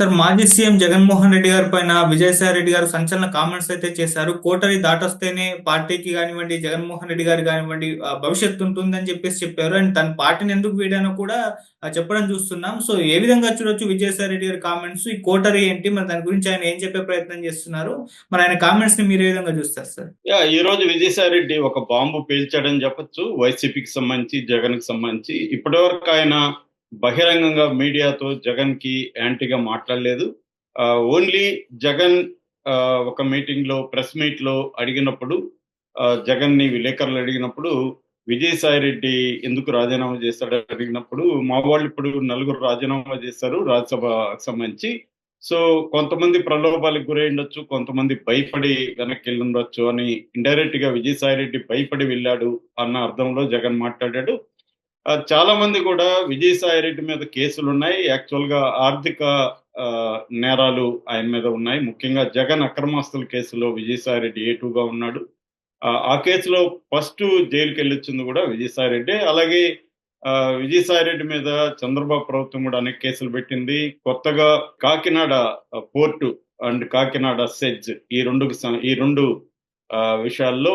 Sir మాజీ CM Jaganmohan Reddy గారి పైన విజయసాయి రెడ్డి గారు సంచలన కామెంట్స్ అయితే చేశారు. కోటరి దాటొస్తేనే పార్టీకి కానివ్వండి జగన్మోహన్ రెడ్డి గారు కానివ్వండి భవిష్యత్తు ఉంటుందని చెప్పేసి చెప్పారు. అండ్ తన పార్టీని ఎందుకు వీడానో కూడా చెప్పడం చూస్తున్నాం. సో ఏ విధంగా చూడొచ్చు విజయసాయి రెడ్డి గారి కామెంట్స్? ఈ కోటరి ఏంటి? మరి దాని గురించి ఆయన ఏం చెప్పే ప్రయత్నం చేస్తున్నారు? మరి ఆయన కామెంట్స్ని మీరు ఏ విధంగా చూస్తారు సార్? ఈ రోజు విజయసాయి రెడ్డి ఒక బాంబు పేల్చాడని చెప్పొచ్చు. వైసీపీకి సంబంధించి జగన్కి సంబంధించి. ఇప్పటివరకు ఆయన బహిరంగంగా మీడియాతో జగన్కి యాంటీగా మాట్లాడలేదు. ఆ, ఓన్లీ జగన్ ఆ, ఒక మీటింగ్లో ప్రెస్ మీట్లో అడిగినప్పుడు ఆ, జగన్ని విలేకరులు అడిగినప్పుడు విజయసాయి రెడ్డి ఎందుకు రాజీనామా చేశాడు అడిగినప్పుడు మా వాళ్ళు ఇప్పుడు నలుగురు రాజీనామా చేశారు రాజ్యసభకు సంబంధించి. సో కొంతమంది ప్రలోభాలకు గురై ఉండొచ్చు కొంతమంది భయపడి వెనక్కి వెళ్ళి ఉండొచ్చు అని ఇండైరెక్ట్గా విజయసాయి రెడ్డి భయపడి వెళ్ళాడు అన్న అర్థంలో జగన్ మాట్లాడాడు. చాలా మంది కూడా విజయసాయి రెడ్డి మీద కేసులు ఉన్నాయి యాక్చువల్గా ఆర్థిక ఆ, నేరాలు ఆయన మీద ఉన్నాయి. ముఖ్యంగా జగన్ అక్రమాస్తుల కేసులో విజయసాయి రెడ్డి ఏ ఉన్నాడు. ఆ, కేసులో ఫస్ట్ జైలుకి వెళ్ళొచ్చింది కూడా విజయసాయి రెడ్డి. అలాగే విజయసాయి రెడ్డి మీద చంద్రబాబు ప్రభుత్వం కూడా అనేక కేసులు పెట్టింది. కొత్తగా Kakinada port and Kakinada SEZ ఈ రెండు ఈ రెండు ఆ, విషయాల్లో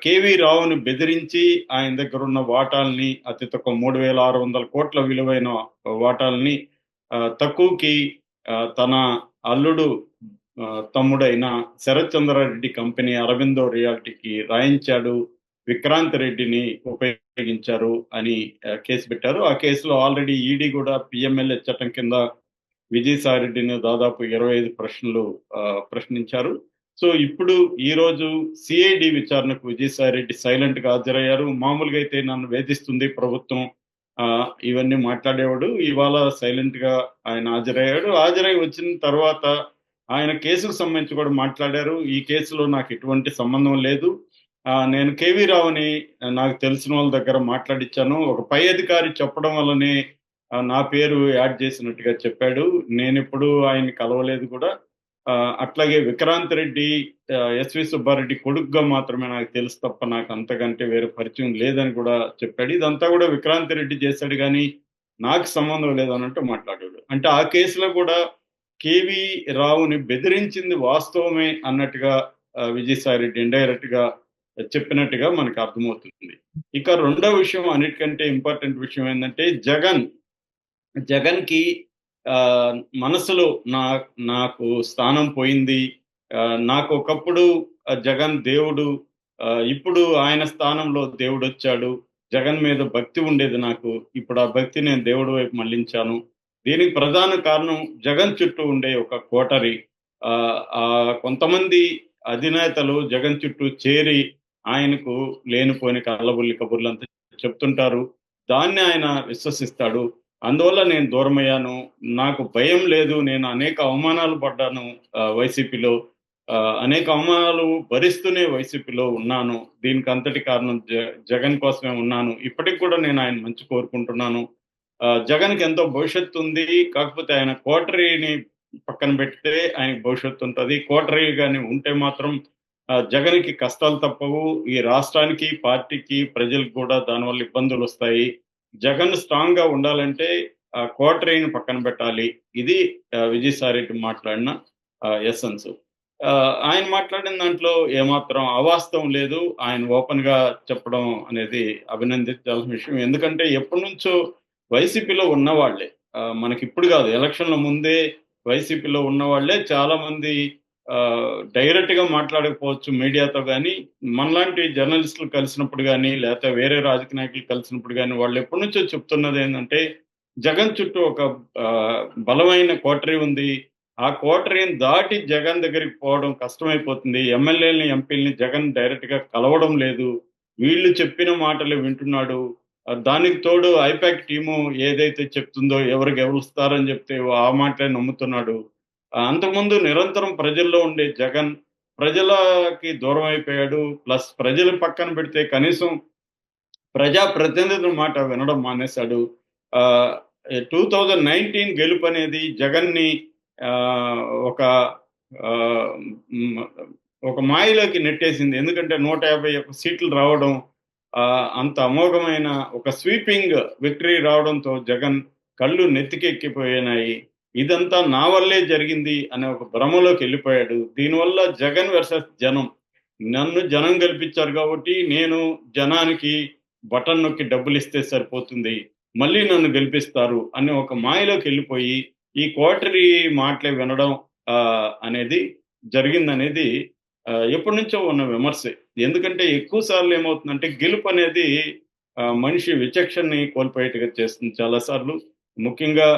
కేవీ రావుని బెదిరించి ఆయన దగ్గర ఉన్న వాటాల్ని అతి తక్కువ మూడు వేల ఆరు వందల కోట్ల విలువైన వాటాల్ని ఆ, తక్కువకి తన అల్లుడు తమ్ముడైన శరత్ చంద్రారెడ్డి కంపెనీ అరవిందో రియాలిటీకి రాయించాడు విక్రాంత్ రెడ్డిని ఉపయోగించారు అని కేసు పెట్టారు. ఆ కేసులో ఆల్రెడీ ఈడీ కూడా పిఎంఎల్ఏ చట్టం కింద విజయసాయి రెడ్డిని దాదాపు ఇరవై ఐదు ప్రశ్నలు ఆ, ప్రశ్నించారు. సో ఇప్పుడు ఈ రోజు సిఐడి విచారణకు విజయసాయిరెడ్డి సైలెంట్గా హాజరయ్యారు. మామూలుగా అయితే నన్ను వేధిస్తుంది ప్రభుత్వం. ఆ, ఇవన్నీ మాట్లాడేవాడు. ఇవాళ సైలెంట్గా ఆయన హాజరయ్యాడు. హాజరై వచ్చిన తర్వాత ఆయన కేసుకు సంబంధించి కూడా మాట్లాడారు. ఈ కేసులో నాకు ఎటువంటి సంబంధం లేదు. ఆ, నేను కేవీ రావుని నాకు తెలిసిన వాళ్ళ దగ్గర మాట్లాడిచ్చాను. ఒక పై అధికారి చెప్పడం వల్లనే నా పేరు యాడ్ చేసినట్టుగా చెప్పాడు. నేను ఇప్పుడు ఆయన కలవలేదు కూడా. అట్లాగే విక్రాంత్ రెడ్డి ఎస్వి సుబ్బారెడ్డి కొడుకుగా మాత్రమే నాకు తెలుసు తప్ప నాకు అంతకంటే వేరే పరిచయం లేదని కూడా చెప్పాడు. ఇదంతా కూడా విక్రాంత్ రెడ్డి చేశాడు కానీ నాకు సంబంధం లేదన్నట్టు మాట్లాడాడు. అంటే ఆ కేసులో కూడా కేవి రావుని బెదిరించింది వాస్తవమే అన్నట్టుగా విజయసాయిరెడ్డి రెడ్డి ఇండైరెక్ట్గా చెప్పినట్టుగా మనకు అర్థమవుతుంది. ఇక రెండో విషయం అన్నిటికంటే ఇంపార్టెంట్ విషయం ఏంటంటే జగన్ జగన్కి మనసులో నా నాకు స్థానం పోయింది. ఆ, నాకు ఒకప్పుడు జగన్ దేవుడు ఆ, ఇప్పుడు ఆయన స్థానంలో దేవుడు వచ్చాడు. జగన్ మీద భక్తి ఉండేది నాకు. ఇప్పుడు ఆ భక్తి నేను దేవుడి వైపు మళ్ళించాను దీనికి ప్రధాన కారణం జగన్ చుట్టూ ఉండే ఒక కోటరి. ఆ, ఆ కొంతమంది అధినేతలు జగన్ చుట్టూ చేరి ఆయనకు లేనిపోని కళ్ళబుల్లి కబుర్లంతా చెప్తుంటారు. దాన్ని ఆయన విశ్వసిస్తాడు. అందువల్ల నేను దూరమయ్యాను. నాకు భయం లేదు. నేను అనేక అవమానాలు పడ్డాను వైసీపీలో. ఆ, అనేక అవమానాలు భరిస్తూనే వైసీపీలో ఉన్నాను. దీనికి అంతటి కారణం జ- జగన్ కోసమే ఉన్నాను. ఇప్పటికి కూడా నేను ఆయన మంచి కోరుకుంటున్నాను. ఆ, జగన్కి ఎంతో భవిష్యత్తు ఉంది. కాకపోతే ఆయన కోటరీని పక్కన పెడితే ఆయనకి భవిష్యత్తు ఉంటుంది. కోటరీ కానీ ఉంటే మాత్రం జగన్కి కష్టాలు తప్పవు. ఈ రాష్ట్రానికి పార్టీకి ప్రజలకు కూడా దానివల్ల ఇబ్బందులు వస్తాయి. జగన్ స్ట్రాంగ్గా ఉండాలంటే ఆ కోటరీని పక్కన పెట్టాలి. ఇది ఆ, విజయసాయి రెడ్డి మాట్లాడిన ఎస్సెన్స్ ఆయన మాట్లాడిన దాంట్లో ఏమాత్రం అవాస్తవం లేదు. ఆయన ఓపెన్గా చెప్పడం అనేది అభినందించాల్సిన విషయం. ఎందుకంటే ఎప్పటి నుంచో వైసీపీలో ఉన్నవాళ్ళే. మనకి ఇప్పుడు కాదు ఎలక్షన్ల ముందే వైసీపీలో ఉన్నవాళ్ళే. చాలా మంది డైరెక్ట్గా మాట్లాడకపోవచ్చు మీడియాతో కానీ మనలాంటి జర్నలిస్టులు కలిసినప్పుడు కానీ లేకపోతే వేరే రాజకీయ నాయకులు కలిసినప్పుడు కానీ వాళ్ళు ఎప్పటి నుంచో చెప్తున్నది ఏంటంటే జగన్ చుట్టూ ఒక బలమైన కోటరీ ఉంది. ఆ కోటరీని దాటి జగన్ దగ్గరికి పోవడం కష్టమైపోతుంది. ఎమ్మెల్యేలని ఎంపీలని జగన్ డైరెక్ట్గా కలవడం లేదు. వీళ్ళు చెప్పిన మాటలు వింటున్నాడు. దానికి తోడు ఐపాక్ టీము ఏదైతే చెప్తుందో ఎవరు గెలుస్తారని చెప్తే ఆ మాటలే నమ్ముతున్నాడు. అంతకుముందు నిరంతరం ప్రజల్లో ఉండే జగన్ ప్రజలకి దూరం అయిపోయాడు ప్లస్ ప్రజలు పక్కన పెడితే కనీసం ప్రజా ప్రతినిధుల మాట వినడం మానేశాడు. టూ థౌజండ్ నైన్టీన్ గెలుపు అనేది జగన్ని ఒక ఆ, ఒక మాయలోకి నెట్టేసింది. ఎందుకంటే నూట యాభై ఒక్క సీట్లు రావడం అంత అమోఘమైన ఒక స్వీపింగ్ విక్టరీ రావడంతో జగన్ కళ్ళు నెత్తికెక్కిపోయినాయి. ఇదంతా నా వల్లే జరిగింది అనే ఒక భ్రమలోకి వెళ్ళిపోయాడు. దీనివల్ల జగన్ వర్సెస్ జనం. నన్ను జనం గెలిపించారు కాబట్టి నేను జనానికి బటన్ నొక్కి డబ్బులు ఇస్తే సరిపోతుంది. మళ్ళీ నన్ను గెలిపిస్తారు అనే ఒక మాయలోకి వెళ్ళిపోయి ఈ కోటరీ మాటలే వినడం అనేది జరిగిందనేది ఎప్పటి నుంచో ఉన్న విమర్శే. ఎందుకంటే ఎక్కువ సార్లు ఏమవుతుందంటే గెలుపు అనేది మనిషి విచక్షణని కోల్పోయేట్టుగా చేస్తుంది చాలాసార్లు. ముఖ్యంగా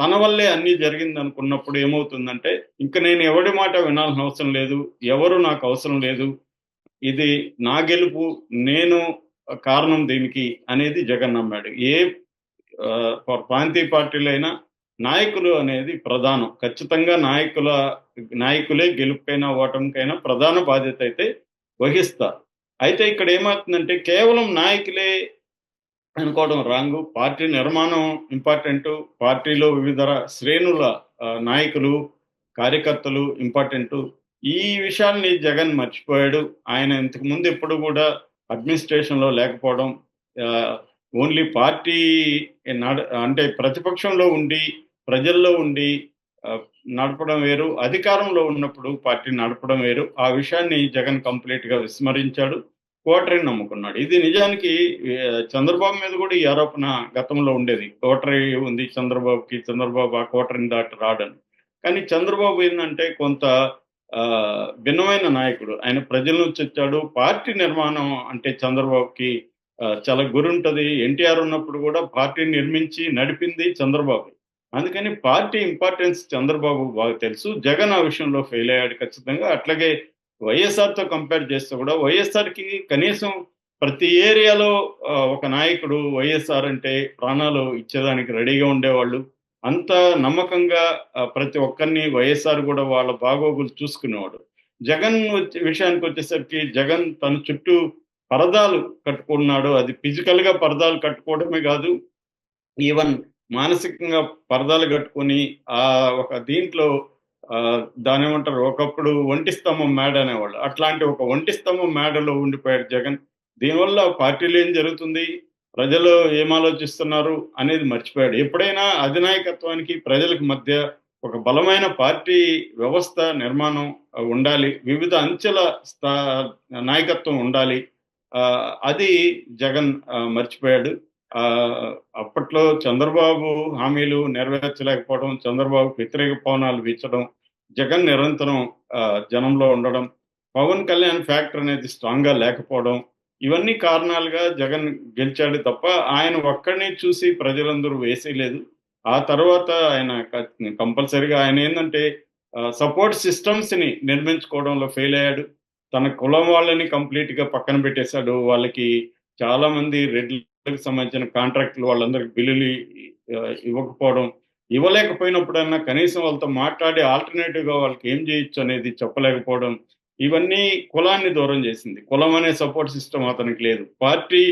తన వల్లే అన్ని జరిగింది అనుకున్నప్పుడు ఏమవుతుందంటే ఇంకా నేను ఎవడి మాట వినాల్సిన అవసరం లేదు ఎవరు నాకు అవసరం లేదు ఇది నా గెలుపు నేను కారణం దీనికి అనేది జగన్ నమ్మాడు ఏ ప్రాంతీయ పార్టీలైనా నాయకులు అనేది ప్రధానం. ఖచ్చితంగా నాయకుల నాయకులే గెలుపుకైనా ఓటమికైనా ప్రధాన బాధ్యత అయితే వహిస్తారు. అయితే ఇక్కడ ఏమవుతుందంటే కేవలం నాయకులే అనుకోవడం రాంగు. పార్టీ నిర్మాణం ఇంపార్టెంట్. పార్టీలో వివిధ శ్రేణుల నాయకులు కార్యకర్తలు ఇంపార్టెంట్. ఈ విషయాన్ని జగన్ మర్చిపోయాడు. ఆయన ఇంతకు ముందు ఎప్పుడు కూడా అడ్మినిస్ట్రేషన్లో లేకపోవడం ఓన్లీ పార్టీ నడ అంటే ప్రతిపక్షంలో ఉండి ప్రజల్లో ఉండి నడపడం వేరు. అధికారంలో ఉన్నప్పుడు పార్టీ నడపడం వేరు. ఆ విషయాన్ని జగన్ కంప్లీట్గా విస్మరించాడు. కోటరీని నమ్ముకున్నాడు. ఇది నిజానికి చంద్రబాబు మీద కూడా ఈ ఆరోపణ గతంలో ఉండేది. కోటరీ ఉంది చంద్రబాబుకి చంద్రబాబు ఆ కోటరీని దాటి రాడని. కానీ చంద్రబాబు ఏంటంటే కొంత ఆ, భిన్నమైన నాయకుడు. ఆయన ప్రజల నుంచి వచ్చాడు పార్టీ నిర్మాణం అంటే చంద్రబాబుకి చాలా గురుంటది. ఎన్టీఆర్ ఉన్నప్పుడు కూడా పార్టీ నిర్మించి నడిపింది చంద్రబాబు. అందుకని పార్టీ ఇంపార్టెన్స్ చంద్రబాబు బాగా తెలుసు. జగన్ ఆ విషయంలో ఫెయిల్ అయ్యాడు ఖచ్చితంగా. అట్లాగే వైఎస్ఆర్తో కంపేర్ చేస్తే కూడా వైఎస్ఆర్కి కనీసం ప్రతి ఏరియాలో ఒక నాయకుడు వైఎస్ఆర్ అంటే ప్రాణాలు ఇచ్చేదానికి రెడీగా ఉండేవాళ్ళు. అంత నమ్మకంగా ప్రతి ఒక్కరిని వైఎస్ఆర్ కూడా వాళ్ళ బాగోగులు చూసుకునేవాడు. జగన్ వచ్చే- విషయానికి వచ్చేసరికి జగన్ తన చుట్టూ పరదాలు కట్టుకున్నాడు అది ఫిజికల్గా పరదాలు కట్టుకోవడమే కాదు ఈవెన్ మానసికంగా పరదాలు కట్టుకొని ఆ ఒక దీంట్లో దాని ఏమంటారు? ఒకప్పుడు ఒంటి స్తంభం మేడ అనేవాళ్ళు. అట్లాంటి ఒక ఒంటి స్తంభం మేడలో ఉండిపోయాడు జగన్. దీనివల్ల పార్టీలో ఏం జరుగుతుంది? ప్రజలు ఏం ఆలోచిస్తున్నారు అనేది మర్చిపోయాడు. ఎప్పుడైనా అధినాయకత్వానికి ప్రజలకు మధ్య ఒక బలమైన పార్టీ వ్యవస్థ నిర్మాణం ఉండాలి. వివిధ అంచెల స్థా నాయకత్వం ఉండాలి. అది జగన్ మర్చిపోయాడు. అప్పట్లో చంద్రబాబు హామీలు నెరవేర్చలేకపోవడం చంద్రబాబు వ్యతిరేక పవనాలు వీచడం జగన్ నిరంతరం జనంలో ఉండడం పవన్ కళ్యాణ్ ఫ్యాక్టర్ అనేది స్ట్రాంగ్గా లేకపోవడం ఇవన్నీ కారణాలుగా జగన్ గెలిచాడు తప్ప ఆయన ఒక్కడిని చూసి ప్రజలందరూ వేసేయలేదు. ఆ తర్వాత ఆయన కంపల్సరిగా ఆయన ఏంటంటే సపోర్ట్ సిస్టమ్స్ని నిర్మించుకోవడంలో ఫెయిల్ అయ్యాడు. తన కులం వాళ్ళని కంప్లీట్గా పక్కన పెట్టేశాడు. వాళ్ళకి చాలామంది రెడ్లకు సంబంధించిన కాంట్రాక్టులు వాళ్ళందరికి బిల్లులు ఇవ్వకపోవడం ఇవ్వలేకపోయినప్పుడన్నా కనీసం వాళ్ళతో మాట్లాడి ఆల్టర్నేటివ్గా వాళ్ళకి ఏం చేయొచ్చు అనేది చెప్పలేకపోవడం ఇవన్నీ కులాన్ని దూరం చేసింది. కులం అనే సపోర్ట్ సిస్టమ్ అతనికి లేదు. పార్టీ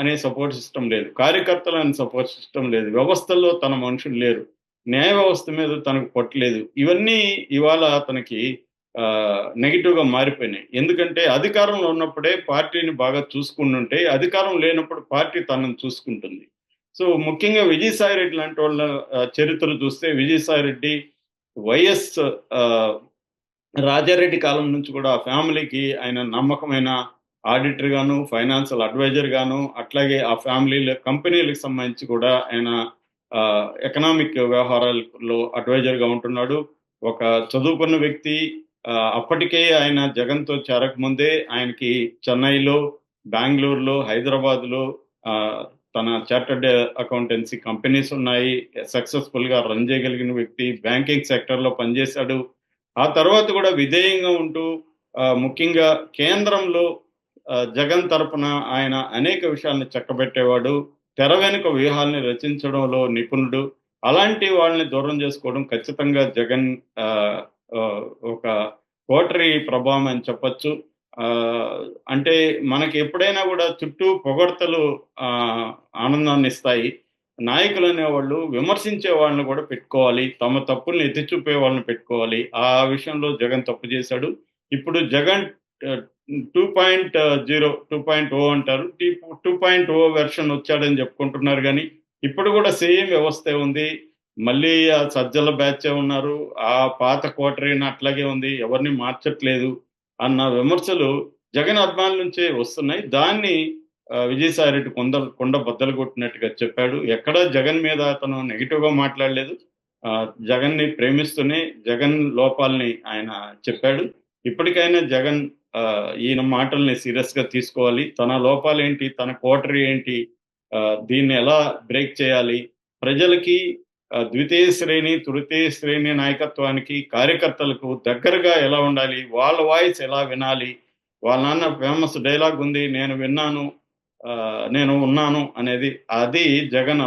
అనే సపోర్ట్ సిస్టమ్ లేదు. కార్యకర్తలు అనే సపోర్ట్ సిస్టమ్ లేదు. వ్యవస్థల్లో తన మనుషులు లేరు. న్యాయ వ్యవస్థ మీద తనకు పట్టలేదు ఇవన్నీ ఇవాళ అతనికి నెగిటివ్గా మారిపోయినాయి. ఎందుకంటే అధికారంలో ఉన్నప్పుడే పార్టీని బాగా చూసుకుంటుంటే అధికారం లేనప్పుడు పార్టీ తనను చూసుకుంటుంది. సో ముఖ్యంగా విజయసాయి రెడ్డి లాంటి వాళ్ళ చరిత్ర చూస్తే విజయసాయి రెడ్డి వైఎస్ ఆ, రాజారెడ్డి కాలం నుంచి కూడా ఆ ఫ్యామిలీకి ఆయన నమ్మకమైన ఆడిటర్ గాను ఫైనాన్షియల్ అడ్వైజర్ గాను అట్లాగే ఆ ఫ్యామిలీల కంపెనీలకు సంబంధించి కూడా ఆయన ఎకనామిక్ వ్యవహారాల్లో అడ్వైజర్గా ఉంటున్నాడు. ఒక చదువుకున్న వ్యక్తి ఆ, అప్పటికే ఆయన జగన్తో చేరకముందే ఆయనకి చెన్నైలో బెంగళూరులో హైదరాబాద్లో ఆ, తన చార్టర్డ్ అకౌంటెన్సీ కంపెనీస్ ఉన్నాయి. సక్సెస్ఫుల్గా రన్ చేయగలిగిన వ్యక్తి బ్యాంకింగ్ సెక్టర్లో పనిచేశాడు. ఆ తర్వాత కూడా విధేయంగా ఉంటూ ఆ, ముఖ్యంగా కేంద్రంలో ఆ, జగన్ తరపున ఆయన అనేక విషయాలను చక్కబెట్టేవాడు. తెర వెనుక వ్యూహాల్ని రచించడంలో నిపుణుడు. అలాంటి వాళ్ళని దూరం చేసుకోవడం ఖచ్చితంగా జగన్ ఆ, ఒక కోటరీ ప్రభావం అని చెప్పొచ్చు. అంటే మనకి ఎప్పుడైనా కూడా చుట్టూ పొగడ్తలు ఆనందాన్ని ఇస్తాయి. నాయకులు అనేవాళ్ళు విమర్శించే వాళ్ళని కూడా పెట్టుకోవాలి. తమ తప్పుల్ని ఎత్తి చూపే వాళ్ళని పెట్టుకోవాలి. ఆ విషయంలో జగన్ తప్పు చేశాడు. ఇప్పుడు Jagan two point zero two point o అంటారు. టూ పాయింట్ ఓ వెర్షన్ వచ్చాడని చెప్పుకుంటున్నారు కానీ ఇప్పుడు కూడా సేమ్ వ్యవస్థ ఉంది. మళ్ళీ ఆ సజ్జల బ్యాచే ఉన్నారు. ఆ పాత కోటరీని అట్లాగే ఉంది. ఎవరిని మార్చట్లేదు. అన్న విమర్శలు జగన్ అభిమానుల నుంచే వస్తున్నాయి. దాన్ని విజయసాయి రెడ్డి కొండ కొండ బద్దలు కొట్టినట్టుగా చెప్పాడు. ఎక్కడ జగన్ మీద అతను నెగిటివ్గా మాట్లాడలేదు. జగన్ని ప్రేమిస్తూనే జగన్ లోపాలని ఆయన చెప్పాడు. ఇప్పటికైనా జగన్ ఈయన మాటల్ని సీరియస్గా తీసుకోవాలి. తన లోపాలు ఏంటి తన కోటరీ ఏంటి? దీన్ని ఎలా బ్రేక్ చేయాలి? ప్రజలకి ద్వితీయ శ్రేణి తృతీయ శ్రేణి నాయకత్వానికి కార్యకర్తలకు దగ్గరగా ఎలా ఉండాలి? వాళ్ళ వాయిస్ ఎలా వినాలి? వాళ్ళ నాన్న ఫేమస్ డైలాగ్ ఉంది నేను విన్నాను ఆ, నేను ఉన్నాను అనేది అది జగన్